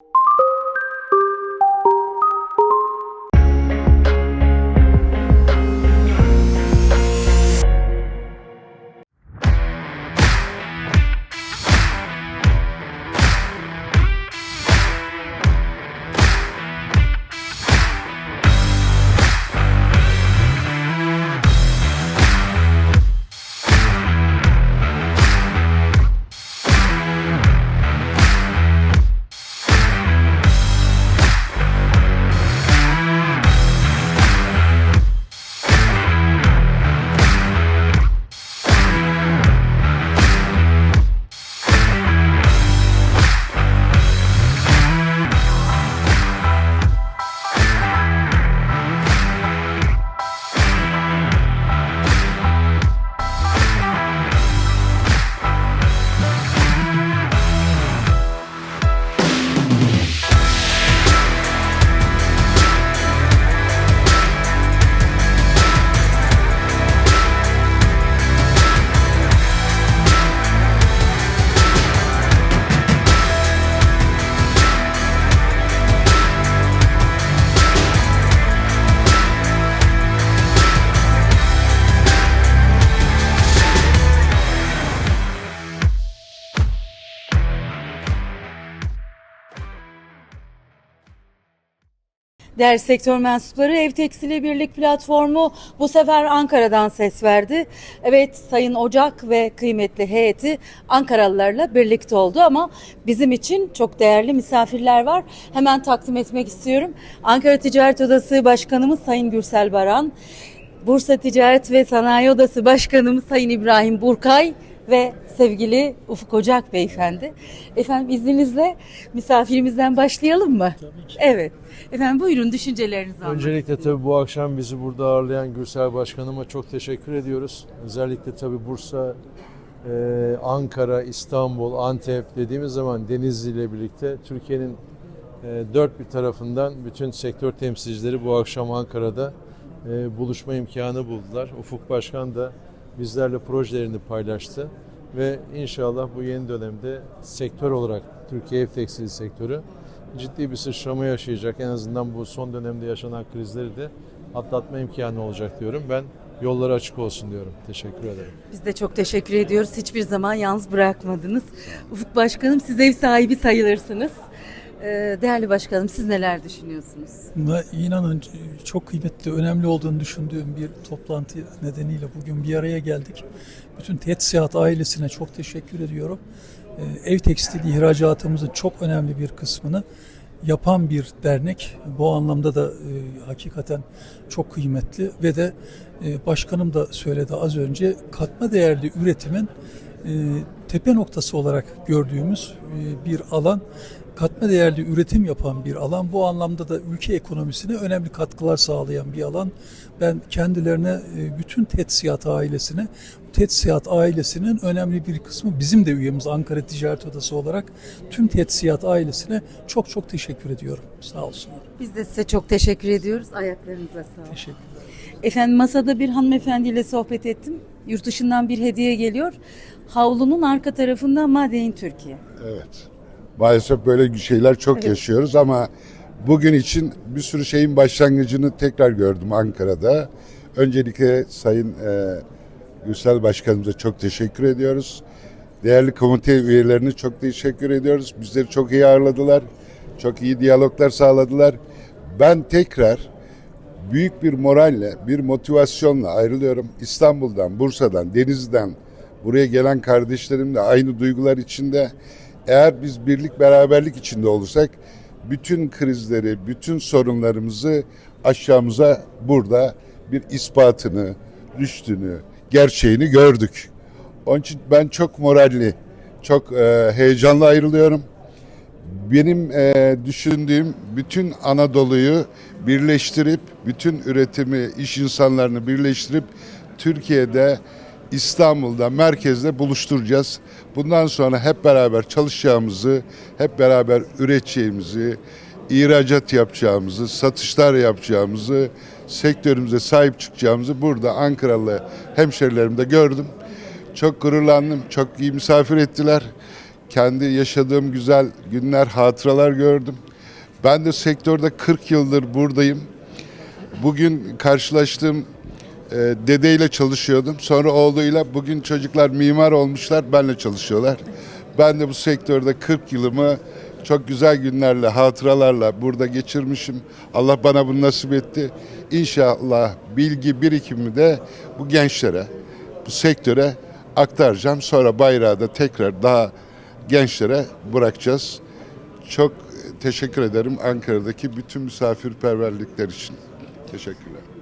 you Değerli sektör mensupları Ev Tekstili Birlik platformu bu sefer Ankara'dan ses verdi. Evet Sayın Ocak ve kıymetli heyeti Ankaralılarla birlikte oldu ama bizim için çok değerli misafirler var. Hemen takdim etmek istiyorum. Ankara Ticaret Odası Başkanımız Sayın Gürsel Baran, Bursa Ticaret ve Sanayi Odası Başkanımız Sayın İbrahim Burkay ve sevgili Ufuk Ocak Beyefendi. Efendim izninizle misafirimizden başlayalım mı? Tabii ki. Evet. Efendim buyurun düşüncelerinizi almak Öncelikle tabii bu akşam bizi burada ağırlayan Gürsel Başkanıma çok teşekkür ediyoruz. Özellikle tabii Bursa, e, Ankara, İstanbul, Antep dediğimiz zaman Denizli ile birlikte Türkiye'nin e, dört bir tarafından bütün sektör temsilcileri bu akşam Ankara'da e, buluşma imkanı buldular. Ufuk Başkan da bizlerle projelerini paylaştı ve inşallah bu yeni dönemde sektör olarak Türkiye ev tekstili sektörü ciddi bir sıçrama yaşayacak. En azından bu son dönemde yaşanan krizleri de atlatma imkanı olacak diyorum. Ben yolları açık olsun diyorum. Teşekkür ederim. Biz de çok teşekkür ediyoruz. Hiçbir zaman yalnız bırakmadınız. Ufuk Başkanım siz ev sahibi sayılırsınız. Ee, Değerli başkanım siz neler düşünüyorsunuz? İnanın çok kıymetli, önemli olduğunu düşündüğüm bir toplantı nedeniyle bugün bir araya geldik. Bütün Tetsiyat ailesine çok teşekkür ediyorum. Ee, Ev tekstil ihracatımızın çok önemli bir kısmını yapan bir dernek. Bu anlamda da e, hakikaten çok kıymetli ve de e, başkanım da söyledi az önce katma değerli üretimin e, tepe noktası olarak gördüğümüz bir alan katma değerli üretim yapan bir alan. Bu anlamda da ülke ekonomisine önemli katkılar sağlayan bir alan. Ben kendilerine e, bütün Tetsiyat ailesine, Tetsiyat ailesinin önemli bir kısmı bizim de üyemiz Ankara Ticaret Odası olarak tüm Tetsiyat ailesine çok çok teşekkür ediyorum. Sağ olsunlar. Biz de size çok teşekkür ediyoruz. Ayaklarınıza sağlık. Teşekkürler. Efendim masada bir hanımefendiyle sohbet ettim. Yurt dışından bir hediye geliyor. Havlunun arka tarafında Made in Türkiye. Evet. Maalesef böyle şeyler çok yaşıyoruz ama bugün için bir sürü şeyin başlangıcını tekrar gördüm Ankara'da. Öncelikle Sayın e, Gürsel Başkanımıza çok teşekkür ediyoruz. Değerli komite üyelerine çok teşekkür ediyoruz. Bizleri çok iyi ağırladılar. Çok iyi diyaloglar sağladılar. Ben tekrar büyük bir moralle, bir motivasyonla ayrılıyorum. İstanbul'dan, Bursa'dan, Denizli'den buraya gelen kardeşlerim de aynı duygular içinde. Eğer biz birlik beraberlik içinde olursak bütün krizleri, bütün sorunlarımızı aşağımıza burada bir ispatını, rüştünü, gerçeğini gördük. Onun için ben çok moralli, çok e, heyecanlı ayrılıyorum benim e, düşündüğüm bütün Anadolu'yu birleştirip bütün üretimi, iş insanlarını birleştirip Türkiye'de, İstanbul'da, merkezde buluşturacağız. Bundan sonra hep beraber çalışacağımızı, hep beraber üreteceğimizi, ihracat yapacağımızı, satışlar yapacağımızı, sektörümüze sahip çıkacağımızı burada Ankaralı hemşerilerimde gördüm. Çok gururlandım, çok iyi misafir ettiler. kendi yaşadığım güzel günler, hatıralar gördüm. Ben de sektörde 40 yıldır buradayım. Bugün karşılaştığım e, dedeyle çalışıyordum. Sonra oğluyla bugün çocuklar mimar olmuşlar, benle çalışıyorlar. Ben de bu sektörde 40 yılımı çok güzel günlerle, hatıralarla burada geçirmişim. Allah bana bunu nasip etti. İnşallah bilgi birikimi de bu gençlere, bu sektöre aktaracağım. Sonra bayrağı da tekrar daha gençlere bırakacağız. Çok teşekkür ederim Ankara'daki bütün misafirperverlikler için. Teşekkürler.